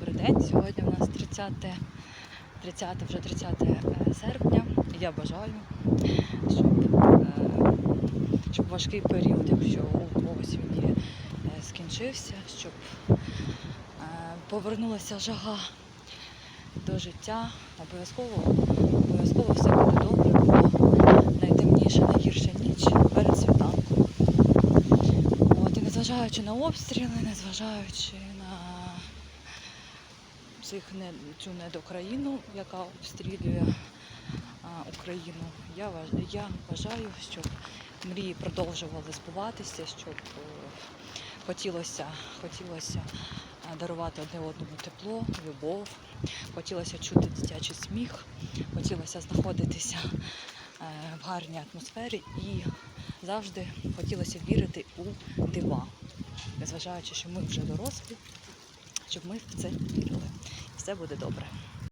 добрий день. Сьогодні у нас 30, 30 вже 30 е, серпня. Я бажаю, щоб, е, щоб важкий період, якщо у когось він є, е, скінчився, щоб повернулася жага до життя. Обов'язково, обов'язково все буде добре, бо найтемніша, найгірша ніч перед світанком. От, і незважаючи на обстріли, незважаючи цих цю недокраїну, яка обстрілює Україну, я, я бажаю, щоб мрії продовжували збуватися, щоб е, хотілося, хотілося дарувати одне одному тепло, любов, хотілося чути дитячий сміх, хотілося знаходитися е, в гарній атмосфері і завжди хотілося вірити у дива, незважаючи, що ми вже дорослі, щоб ми в це вірили. Все буде добре.